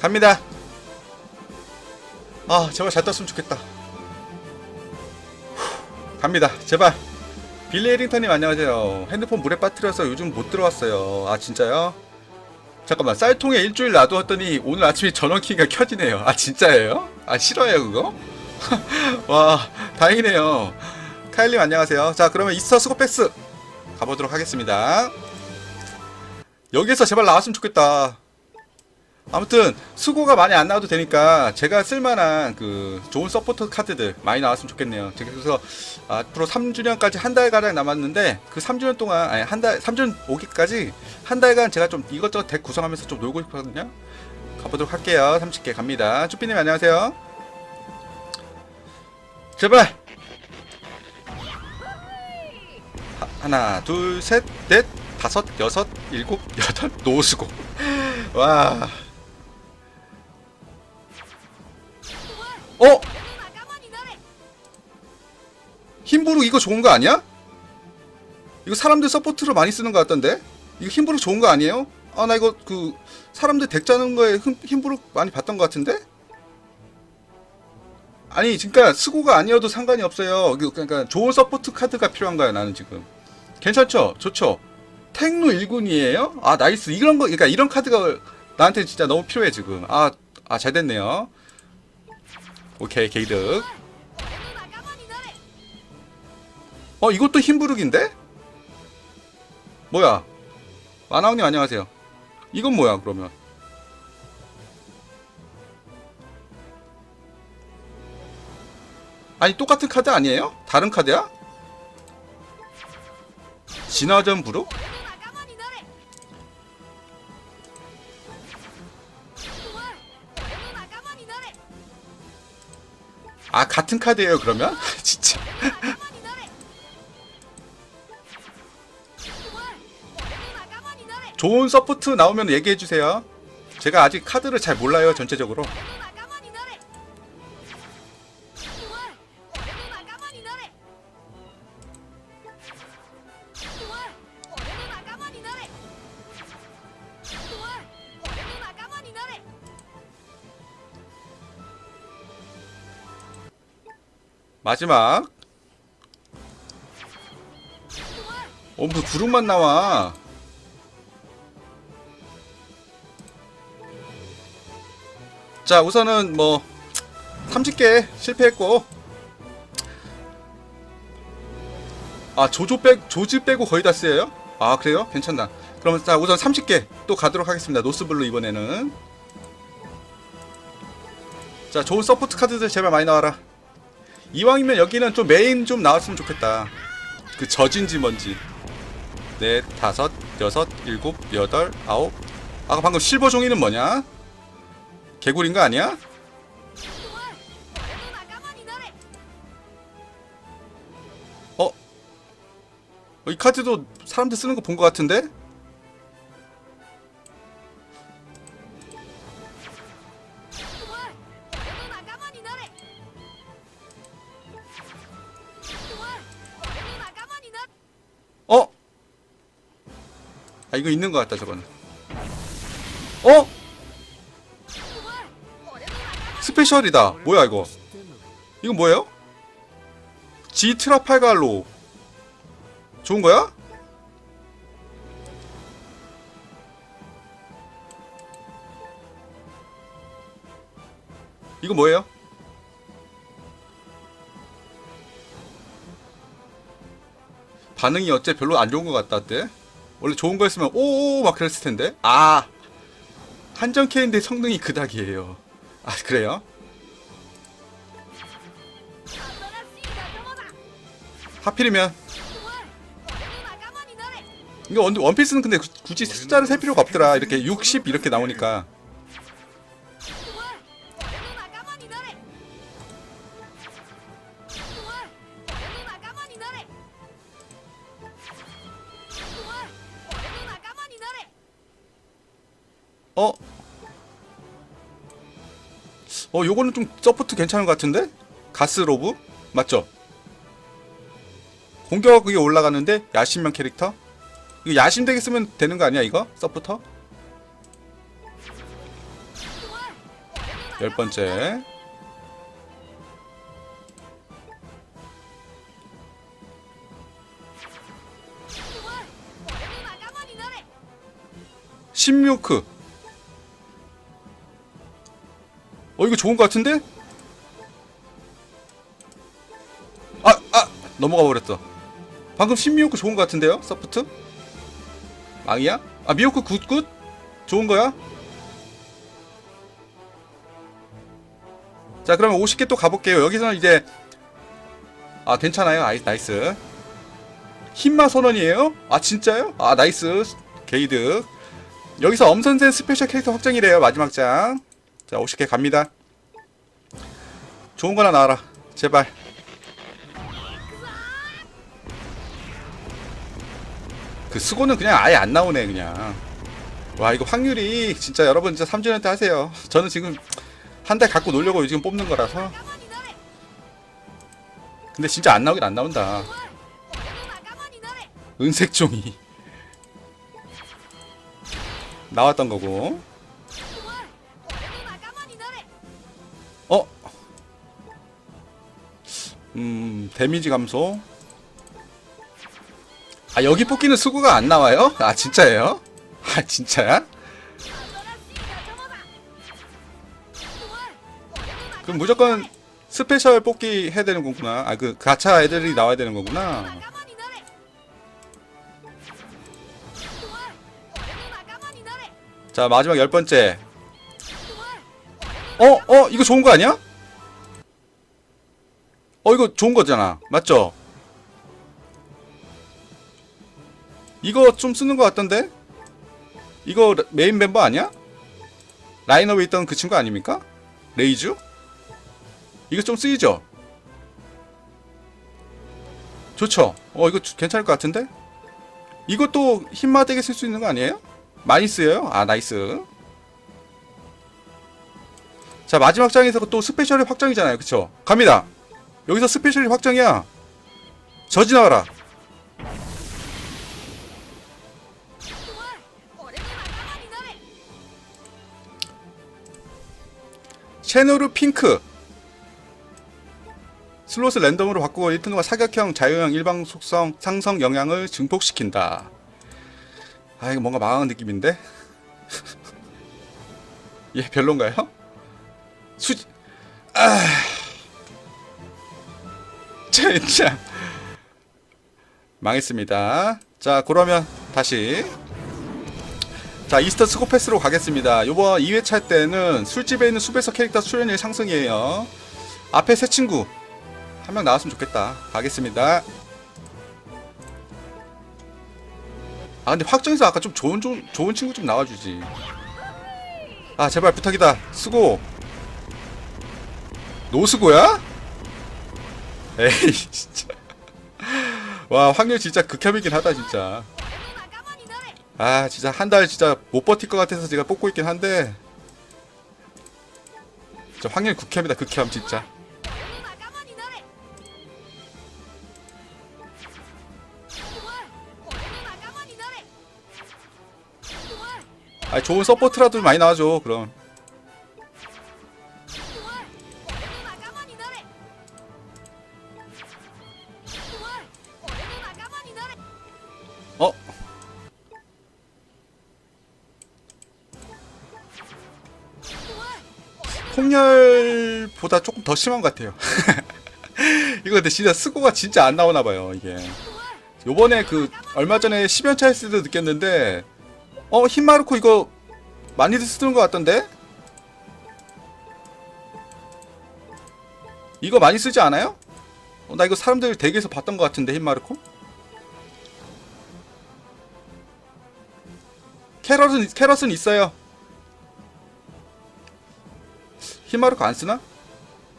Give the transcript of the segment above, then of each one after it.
갑니다. 아 제발 잘 떴으면 좋겠다. 후, 갑니다. 제발. 빌리 에링턴님 안녕하세요. 핸드폰 물에 빠뜨려서 요즘 못 들어왔어요. 아 진짜요? 잠깐만 쌀통에 일주일 놔두었더니 오늘 아침에 전원키가 켜지네요. 아 진짜예요? 아 싫어요 그거? 와 다행이네요. 카일님 안녕하세요. 자 그러면 이스터 스코패스 가보도록 하겠습니다. 여기에서 제발 나왔으면 좋겠다. 아무튼 수고가 많이 안 나와도 되니까 제가 쓸만한 그 좋은 서포터 카드들 많이 나왔으면 좋겠네요. 그래서 앞으로 3주년까지 한 달 가량 남았는데 그 3주년 동안 아니 한달 3주년 오기까지 한 달간 제가 좀 이것저것 덱 구성하면서 좀 놀고 싶거든요. 가보도록 할게요. 30개 갑니다. 쭈삐님 안녕하세요. 제발 하, 하나 둘 셋 넷 다섯 여섯 일곱 여덟 노수고 와 어? 힘부르 이거 좋은 거 아니야? 이거 사람들 서포트로 많이 쓰는 거 같던데? 이거 힘부르 좋은 거 아니에요? 아 나 이거 그 사람들 덱 짜는 거에 힘, 힘부르 많이 봤던 거 같은데? 아니 그러니까 스고가 아니어도 상관이 없어요 이거 그러니까 좋은 서포트 카드가 필요한 거야 나는 지금 괜찮죠? 좋죠? 택루 1군이에요? 아 나이스 이런 거 그러니까 이런 카드가 나한테 진짜 너무 필요해 지금 아아 잘 됐네요 오케이 게이득 어 이것도 힘부르기인데? 뭐야 마나오님 안녕하세요 이건 뭐야 그러면 아니 똑같은 카드 아니에요? 다른 카드야? 진화전 부루? 아 같은 카드예요 그러면? 진짜 좋은 서포트 나오면 얘기해 주세요. 제가 아직 카드를 잘 몰라요 전체적으로. 마지막. 어, 뭐 구름만 나와. 자, 우선은 뭐 30개 실패했고. 아, 조조 빼 조지 빼고 거의 다 쓰여요? 아, 그래요? 괜찮다. 그러면 자, 우선 30개 또 가도록 하겠습니다. 노스블루 이번에는. 자, 좋은 서포트 카드들 제발 많이 나와라. 이왕이면 여기는 좀 메인 좀 나왔으면 좋겠다. 그 저진지 뭔지. 넷, 다섯, 여섯, 일곱, 여덟, 아홉. 아까 방금 실버 종이는 뭐냐? 개구리인 거 아니야? 어? 어, 이 카드도 사람들 쓰는 거 본 거 같은데? 이거 있는 거 같다 저거는 어? 스페셜이다 뭐야 이거 이건 뭐예요? 지 트라팔갈로 좋은 거야? 이거 뭐예요? 반응이 어째 별로 안 좋은 것 같다 때 원래 좋은 거였으면 오오 막 그랬을 텐데. 아 한정 K인데 성능이 그닥이에요. 아 그래요? 하필이면 이거 원, 원피스는 근데 구- 굳이 숫자를 셀 필요가 없더라. 이렇게 60 이렇게 나오니까 어? 어 요거는 좀 서포트 괜찮은 것 같은데? 가스 로브? 맞죠? 공격이 올라가는데 야심형 캐릭터? 이거 야심 되게 쓰면 되는 거 아니야 이거? 서포터? 열 번째. 심묘크. 이거 좋은 것 같은데? 아, 아 넘어가 버렸어. 방금 신미호크 좋은 것 같은데요? 서프트? 망이야? 아 미호크 굿굿? 좋은 거야? 자 그러면 50개 또 가볼게요. 여기서는 이제 아 괜찮아요. 아이 나이스. 흰마 선언이에요? 아 진짜요? 아 나이스 게이드. 여기서 엄선생 스페셜 캐릭터 확정이래요. 마지막 장. 자 50개 갑니다. 좋은 거나 나와라. 제발. 그 수고는 그냥 아예 안 나오네 그냥. 와 이거 확률이 진짜 여러분 진짜 3주년 때 하세요. 저는 지금 한 달 갖고 놀려고 지금 뽑는 거라서. 근데 진짜 안 나오긴 안 나온다. 은색종이. 나왔던 거고 음 데미지 감소 아 여기 뽑기는 수구가 안 나와요? 아 진짜예요? 아 진짜야? 그럼 무조건 스페셜 뽑기 해야 되는 거구나. 아 그 가차 애들이 나와야 되는 거구나. 자 마지막 열 번째. 어? 어? 이거 좋은 거 아니야? 어 이거 좋은 거잖아. 맞죠? 이거 좀 쓰는 것 같던데? 이거 라- 메인 멤버 아니야? 라인업에 있던 그 친구 아닙니까? 레이즈? 이거 좀 쓰이죠? 좋죠? 어 이거 주- 괜찮을 것 같은데? 이것도 힘마되게 쓸 수 있는 거 아니에요? 많이 쓰여요? 아 나이스 자 마지막 장에서 또 스페셜이 확정이잖아요 그쵸? 갑니다 여기서 스페셜이 확정이야 저지 나와라 쉐누르 핑크 슬롯을 랜덤으로 바꾸고 1분과 사격형, 자유형, 일방 속성, 상성 영향을 증폭시킨다. 아 이거 뭔가 망한 느낌인데? 얘 별론가요? 수... 아... 진짜 망했습니다. 자 그러면 다시 자 이스터 스코패스로 가겠습니다. 요번 2회차 때는 술집에 있는 수배석 캐릭터 출연율 상승이에요. 앞에 새 친구 한 명 나왔으면 좋겠다. 가겠습니다. 아 근데 확정에서 아까 좀 좋은 좀 좋은 친구 좀 나와주지. 아 제발 부탁이다. 수고. 노수고야? 에이 진짜. 와 확률 진짜 극혐이긴 하다 진짜. 아 진짜 한 달 진짜 못 버틸 것 같아서 제가 뽑고 있긴 한데 진짜 확률 극혐이다 극혐 진짜 아 좋은 서포트라도 많이 나와줘 그럼 폭렬보다 조금 더 심한 것 같아요. 이거 근데 진짜 스고가 진짜 안 나오나 봐요 이게. 요번에 그 얼마 전에 10연차 했을 때도 느꼈는데 어 흰마르코 이거 많이들 쓰는 것 같던데? 이거 많이 쓰지 않아요? 어, 나 이거 사람들 댁에서 봤던 것 같은데 흰마르코? 캐럿은 캐럿은 있어요 흰마르코 안 쓰나?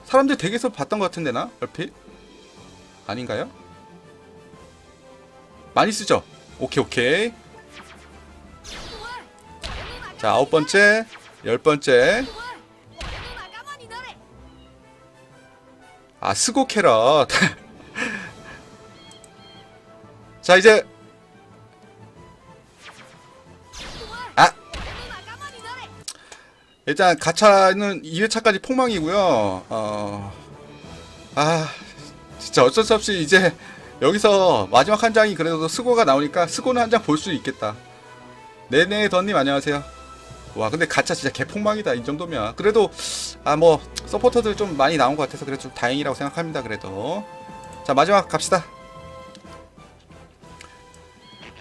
사람들 댁에서 봤던 것 같은데 나 얼핏 아닌가요? 많이 쓰죠? 오케이 오케이 자 아홉 번째 열 번째 아 스고 캐럿 자 이제 일단 가차는 2회차까지 폭망이고요. 어, 아, 진짜 어쩔 수 없이 이제 여기서 마지막 한 장이 그래도 스고가 나오니까 스고는 한 장 볼 수 있겠다. 네네 던님 안녕하세요. 와 근데 가차 진짜 개폭망이다 이 정도면 그래도 아 뭐 서포터들 좀 많이 나온 것 같아서 그래도 좀 다행이라고 생각합니다 그래도 자 마지막 갑시다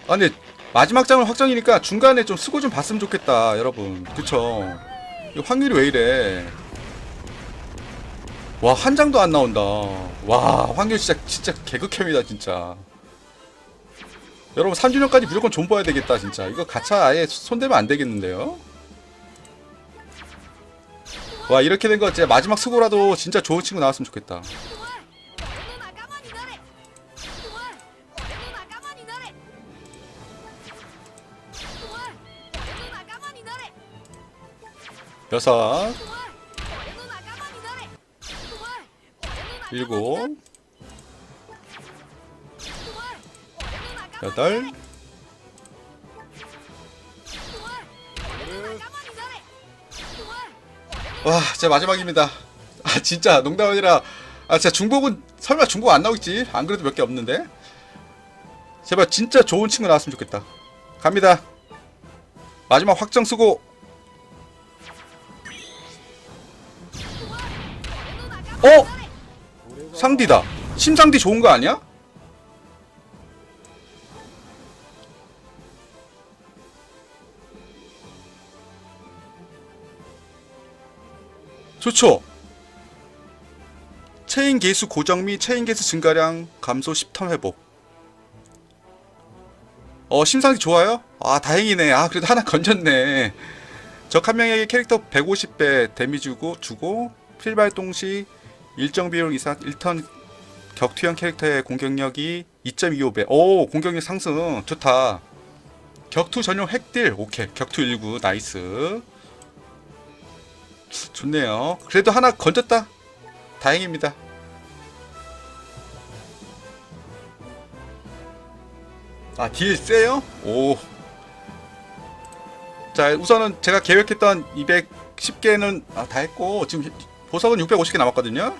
아 근데 마지막 장은 확정이니까 중간에 좀 수고 좀 봤으면 좋겠다 여러분 그쵸 확률이 왜 이래? 와 한 장도 안 나온다. 와 확률 진짜 진짜 개극혐이다 진짜. 여러분 3주년까지 무조건 존버해야 되겠다 진짜. 이거 가차 아예 손대면 안 되겠는데요? 와 이렇게 된 거 진짜 마지막 수고라도 진짜 좋은 친구 나왔으면 좋겠다 여섯 일곱 여덟 와 진짜 마지막입니다. 아 진짜 농담 아니라 아 진짜 중복은 설마 중복 안 나오겠지? 안 그래도 몇 개 없는데? 제발 진짜 좋은 친구 나왔으면 좋겠다. 갑니다. 마지막 확정 쓰고 어? 상디다 심상디 좋은 거 아니야? 좋죠. 체인 개수 고정 및 체인 개수 증가량 감소 10턴 회복. 어 심상이 좋아요? 아 다행이네. 아 그래도 하나 건졌네. 적 한 명에게 캐릭터 150배 데미지 주고 주고 필 발동 시 일정 비율 이상 1턴 격투형 캐릭터의 공격력이 2.25배. 오 공격력 상승 좋다. 격투 전용 핵딜 오케이 격투 19 나이스. 좋네요. 그래도 하나 건졌다. 다행입니다. 아, 딜 세요? 오. 자, 우선은 제가 계획했던 210개는 아, 다 했고, 지금 보석은 650개 남았거든요.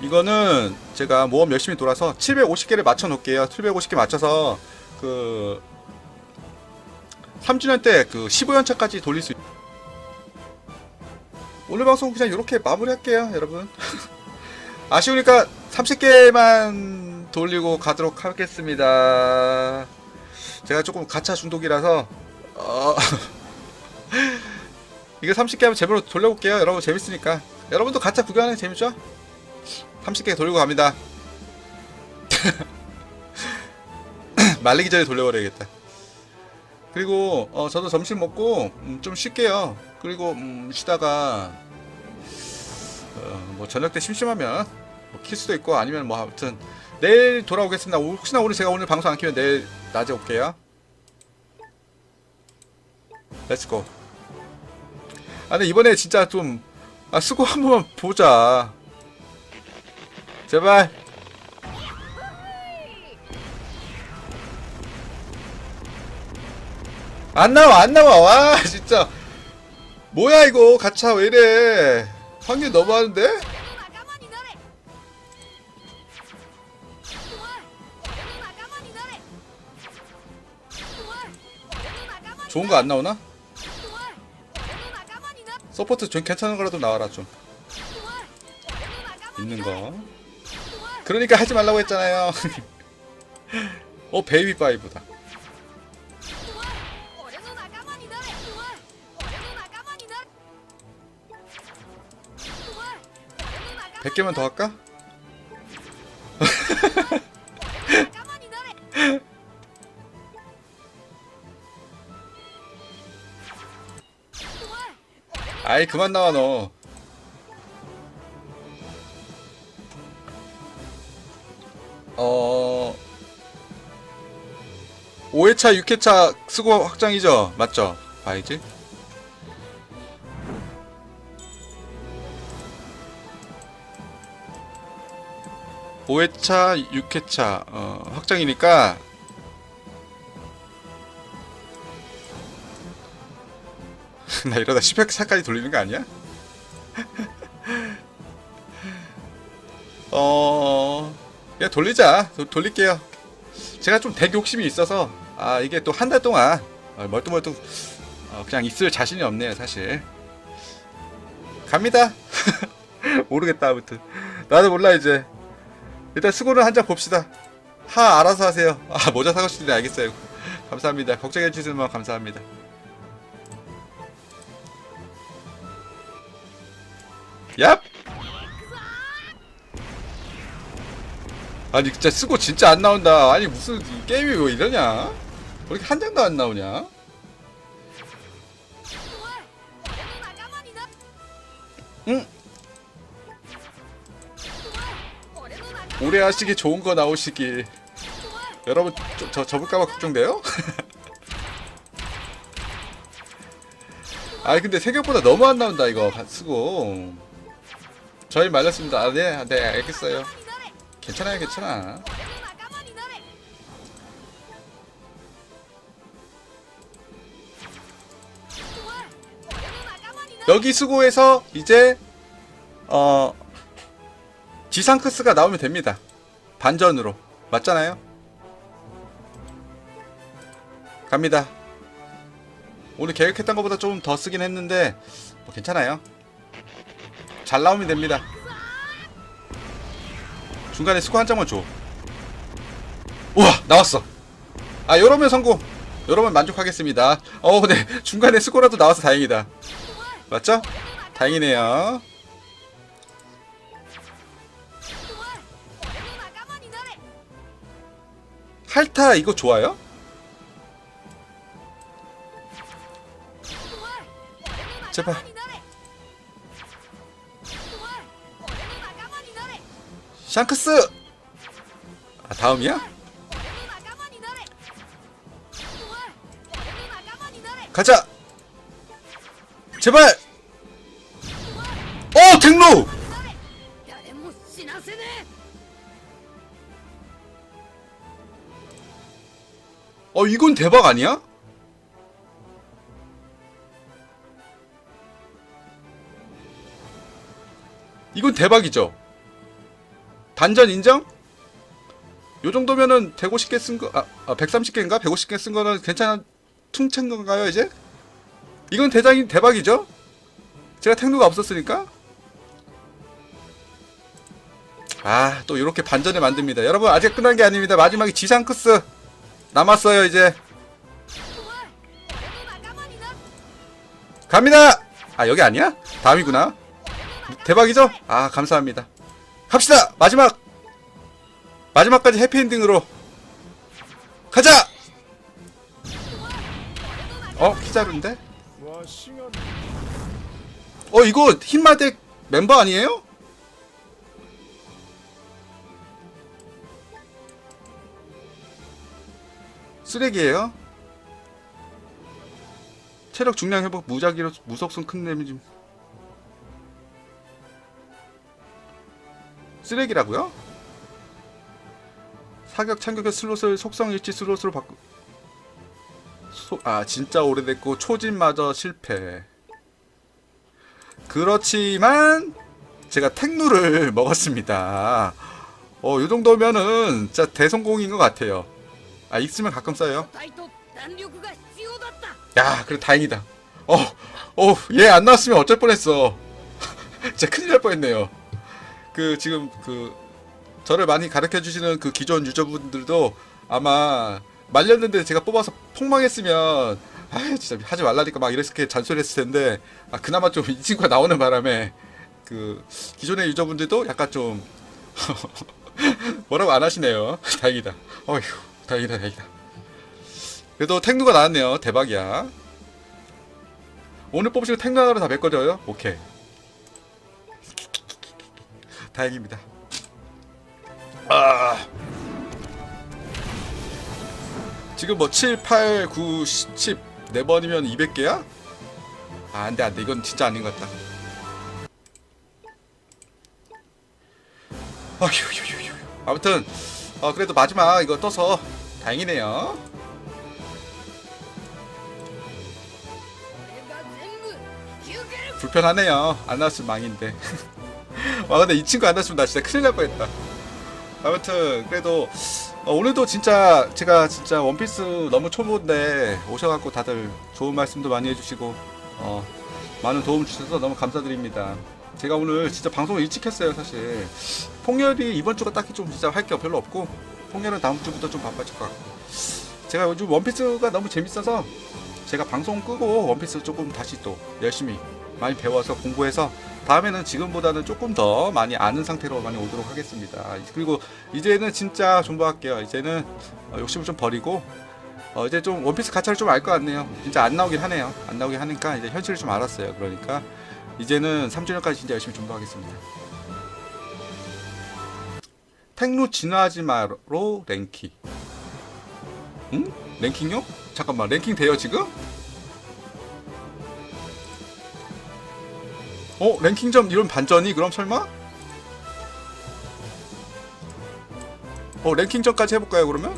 이거는 제가 모험 열심히 돌아서 750개를 맞춰 놓을게요. 750개 맞춰서 그 3주년 때 그 15연차까지 돌릴 수 있... 오늘 방송 그냥 이렇게 마무리할게요, 여러분. 아쉬우니까 30개만 돌리고 가도록 하겠습니다. 제가 조금 가차 중독이라서 어... 이거 30개 하면 제대로 돌려볼게요. 여러분 재밌으니까. 여러분도 가차 구경하는 게 재밌죠? 30개 돌리고 갑니다. 말리기 전에 돌려버려야겠다. 그리고 어, 저도 점심 먹고 음, 좀 쉴게요. 그리고 음, 쉬다가 어, 뭐 저녁 때 심심하면 뭐킬 수도 있고 아니면 뭐 아무튼 내일 돌아오겠습니다. 오- 혹시나 오늘 제가 오늘 방송 안 키면 내일 낮에 올게요. 렛츠고. 아 근데 이번에 진짜 좀 아 쓰고 한 번만 보자. 제발. 안 나와 안 나와. 와 진짜. 뭐야 이거? 가차 왜 이래? 확률 너무 하는데? 좋은 거 안 나오나? 서포트 좀 괜찮은 거라도 나와라 좀. 있는 거. 그러니까 하지 말라고 했잖아요. 어 베이비 바이브다. 100개만 더 할까? 아이 그만 나와 너. 어... 5회차 6회차 수고 확장이죠? 맞죠? 봐야지? 5회차 6회차 어, 확장이니까 나 이러다 10회차까지 돌리는 거 아니야? 어... 야 돌리자. 도- 돌릴게요. 제가 좀 덱 욕심이 있어서 아 이게 또 한 달 동안 어, 멀뚱멀뚱 어, 그냥 있을 자신이 없네요 사실. 갑니다. 모르겠다 아무튼. 나도 몰라 이제. 일단 수고를 한장 봅시다. 하 알아서 하세요. 아 모자 사고 싶은데 알겠어요. 감사합니다. 걱정해 주시면 감사합니다 얍! 아니 진짜 쓰고 진짜 안 나온다 아니 무슨 게임이 왜 이러냐 왜 이렇게 한 장도 안 나오냐 응? 오래 하시기 좋은 거 나오시기 여러분 저, 저 접을까봐 걱정돼요? 아니 근데 생각보다 너무 안 나온다 이거 쓰고 저희 말렸습니다. 아, 네, 아, 네, 알겠어요. 괜찮아요, 괜찮아. 여기 수고해서 이제 어 지상크스가 나오면 됩니다. 반전으로 맞잖아요. 갑니다. 오늘 계획했던 것보다 좀 더 쓰긴 했는데 뭐 괜찮아요. 잘 나오면 됩니다. 중간에 스코 한 장만 줘. 우와 나왔어. 아 요러면 성공. 여러분 만족하겠습니다. 어, 네 중간에 스코라도 나와서 다행이다. 맞죠? 다행이네요. 할타 이거 좋아요? 제발. 샹크스! 아 다음이야? 가자! 제발! 어! 등로! 어 이건 대박 아니야? 이건 대박이죠? 반전 인정? 요 정도면은 150개 쓴 거, 아, 아 130개인가? 150개 쓴 거는 괜찮은 퉁친 건가요, 이제? 이건 대장이 대박이죠? 제가 택루가 없었으니까? 아, 또 이렇게 반전을 만듭니다. 여러분, 아직 끝난 게 아닙니다. 마지막에 지상크스 남았어요, 이제. 갑니다! 아, 여기 아니야? 다음이구나. 대박이죠? 아, 감사합니다. 갑시다! 마지막! 마지막까지 해피엔딩으로 가자! 어? 키자루인데? 어 이거 흰마대 멤버 아니에요? 쓰레기예요? 체력 중량 회복 무작위로 무속성 큰 데미지 쓰레기라고요? 사격 참격의 슬롯을 속성 일치 슬롯으로 바꾸 소... 아 진짜 오래됐고 초진마저 실패. 그렇지만 제가 택누를 먹었습니다. 어 요정도면은 진짜 대성공인 것 같아요. 아 익으면 가끔 써요. 야 그래 다행이다. 어어얘 안 나왔으면 어쩔 뻔했어. 진짜 큰일 날 뻔했네요. 그 지금 그 저를 많이 가르쳐 주시는 그 기존 유저분들도 아마 말렸는데 제가 뽑아서 폭망했으면 아 진짜 하지 말라니까 막 이렇게 잔소리했을 텐데 아 그나마 좀 이 친구가 나오는 바람에 그 기존의 유저분들도 약간 좀 뭐라고 안 하시네요. 다행이다. 어휴, 다행이다, 다행이다. 그래도 탱누가 나왔네요. 대박이야. 오늘 뽑으시고 탱누 하나로 다 메꿔줘요? 오케이. 다행입니다. 아. 지금 뭐 7, 8, 9, 10, 4번이면 200개야? 아, 안 돼, 안 돼. 이건 진짜 아닌 것 같다. 아, 아무튼, 어, 그래도 마지막 이거 떠서 다행이네요. 불편하네요. 안 나왔으면 망인데. 와 근데 이 친구 안 나왔으면 나 진짜 큰일 날 뻔했다. 아무튼 그래도 어, 오늘도 진짜 제가 진짜 원피스 너무 초보인데 오셔갖고 다들 좋은 말씀도 많이 해주시고 어, 많은 도움 주셔서 너무 감사드립니다. 제가 오늘 진짜 방송을 일찍 했어요 사실. 폭렬이 이번 주가 딱히 좀 진짜 할 게 별로 없고 폭렬은 다음 주부터 좀 바빠질 것 같고 제가 요즘 원피스가 너무 재밌어서 제가 방송 끄고 원피스 조금 다시 또 열심히 많이 배워서 공부해서 다음에는 지금보다는 조금 더 많이 아는 상태로 많이 오도록 하겠습니다. 그리고 이제는 진짜 존버할게요. 이제는 어, 욕심을 좀 버리고 어, 이제 좀 원피스 가차를 좀 알 것 같네요. 진짜 안 나오긴 하네요. 안 나오긴 하니까 이제 현실을 좀 알았어요. 그러니까 이제는 3주년까지 진짜 열심히 존버하겠습니다. 택루 진화하지 마로 랭킹. 응? 랭킹요? 잠깐만 랭킹 돼요 지금? 어 랭킹점 이런 반전이 그럼 설마? 어 랭킹점까지 해볼까요 그러면?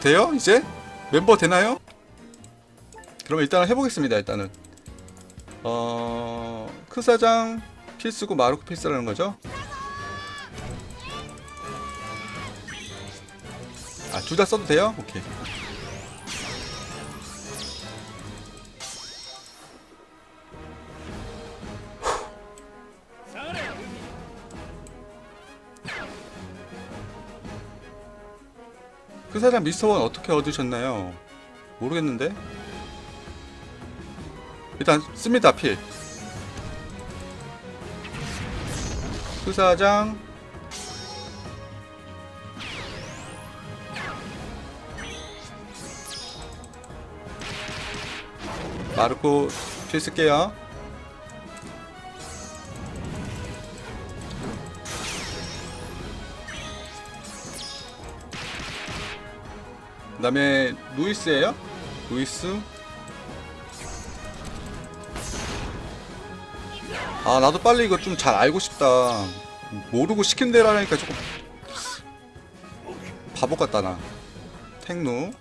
돼요 이제? 멤버 되나요? 그럼 일단은 해보겠습니다 일단은 어... 크사장 필수고 마루크 필수라는 거죠? 아 둘 다 써도 돼요? 오케이 그 사람 미스터원 어떻게 얻으셨나요? 모르겠는데? 일단 씁니다 필. 수사장. 마르코 필 쓸게요 그 다음에 루이스예요? 루이스? 아 나도 빨리 이거 좀 잘 알고 싶다. 모르고 시킨 대로 하니까 조금 바보 같다 나. 택누.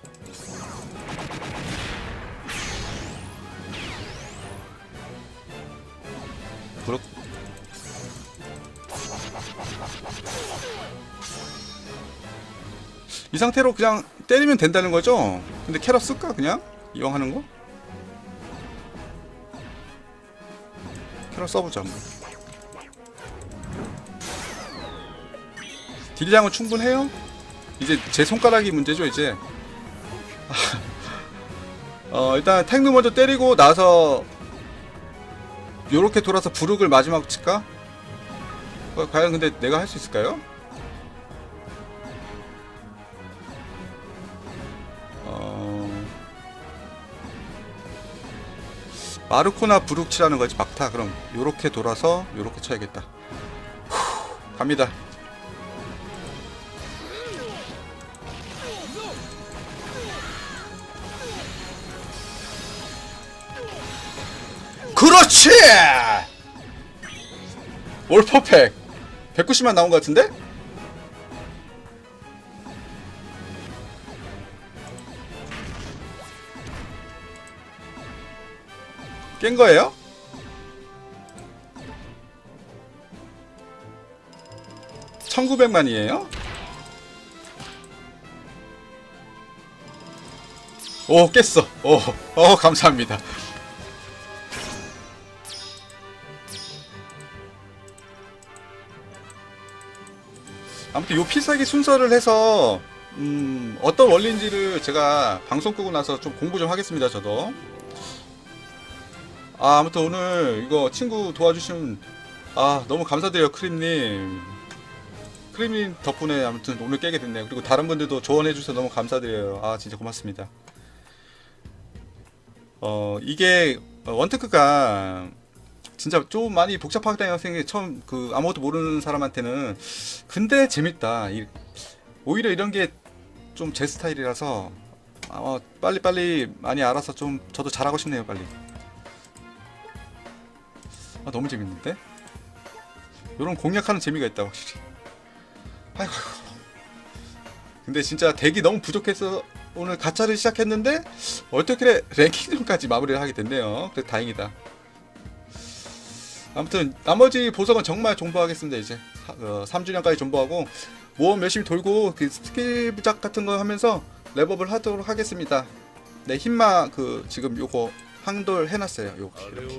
그렇 이 상태로 그냥 때리면 된다는 거죠? 근데 캐럿 쓸까 그냥? 이왕 하는 거? 캐럿 써보자 뭐. 딜량은 충분해요? 이제 제 손가락이 문제죠 이제 어 일단 탱누 먼저 때리고 나서 요렇게 돌아서 부룩을 마지막 칠까? 어, 과연 근데 내가 할 수 있을까요? 마르코나 부룩치라는 거지 막타. 그럼 요렇게 돌아서 요렇게 쳐야겠다. 후, 갑니다. 그렇지! 올 퍼펙. 190만 나온 것 같은데? 깬 거예요? (1900만이에요) 오 깼어. 오, 어 감사합니다. 아무튼 요 필살기 순서를 해서 음, 어떤 원리인지를 제가 방송 끄고 나서 좀 공부 좀 하겠습니다 저도 아, 아무튼 오늘 이거 친구 도와주신 아 너무 감사드려요 크림님. 크림님 덕분에 아무튼 오늘 깨게 됐네요. 그리고 다른 분들도 조언해 주셔서 너무 감사드려요. 아 진짜 고맙습니다. 어 이게 원테크가 진짜 좀 많이 복잡하다는 생각이 처음 그 아무것도 모르는 사람한테는 근데 재밌다. 이- 오히려 이런 게 좀 제 스타일이라서 어, 빨리빨리 많이 알아서 좀 저도 잘하고 싶네요 빨리 아 너무 재밌는데? 이런 공략하는 재미가 있다 확실히. 아이고 근데 진짜 덱이 너무 부족해서 오늘 가차를 시작했는데 어떻게 랭킹전까지 마무리를 하게 됐네요. 그래 다행이다. 아무튼 나머지 보석은 정말 존버하겠습니다 이제. 사, 어, 3주년까지 존버하고 모험 열심히 돌고 그 스킬 부작 같은 거 하면서 랩업을 하도록 하겠습니다. 네 흰마 그 지금 요거 황돌 해놨어요. 이렇게, 이렇게.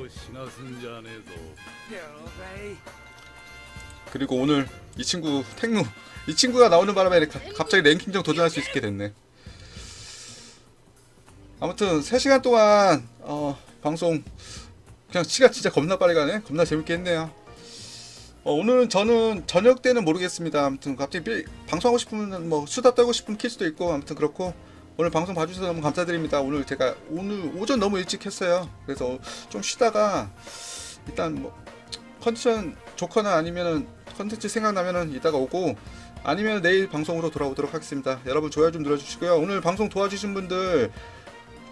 그리고 오늘 이 친구 탱루 이 친구가 나오는 바람에 가, 갑자기 랭킹전 도전할 수 있게 됐네. 아무튼 3시간 동안 어, 방송 그냥 시간 진짜 겁나 빨리 가네. 겁나 재밌게 했네요. 어, 오늘은 저는 저녁 때는 모르겠습니다. 아무튼 갑자기 빌, 방송하고 싶으면 뭐 수다 떨고 싶으면 킬 수도 있고 아무튼 그렇고 오늘 방송 봐주셔서 너무 감사드립니다 오늘 제가 오늘 오전 너무 일찍 했어요 그래서 좀 쉬다가 일단 뭐 컨디션 좋거나 아니면은 컨텐츠 생각나면은 이따가 오고 아니면 내일 방송으로 돌아오도록 하겠습니다. 여러분 좋아요 좀 눌러주시고요. 오늘 방송 도와주신 분들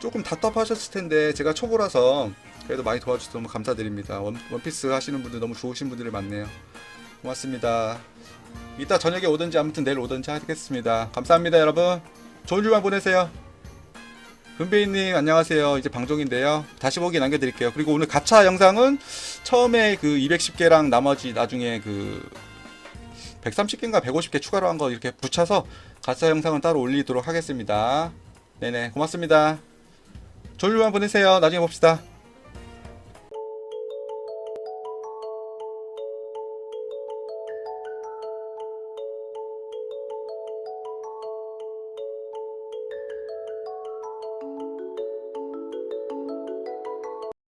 조금 답답하셨을 텐데 제가 초보라서 그래도 많이 도와주셔서 너무 감사드립니다. 원, 원피스 하시는 분들 너무 좋으신 분들이 많네요. 고맙습니다. 이따 저녁에 오든지 아무튼 내일 오든지 하겠습니다. 감사합니다 여러분. 좋은 주말 보내세요. 금베이님 안녕하세요. 이제 방송인데요. 다시 보기 남겨드릴게요. 그리고 오늘 가차 영상은 처음에 그 210개랑 나머지 나중에 그 130개인가 150개 추가로 한 거 이렇게 붙여서 가짜 영상은 따로 올리도록 하겠습니다. 네네 고맙습니다. 좋은 주말 보내세요. 나중에 봅시다.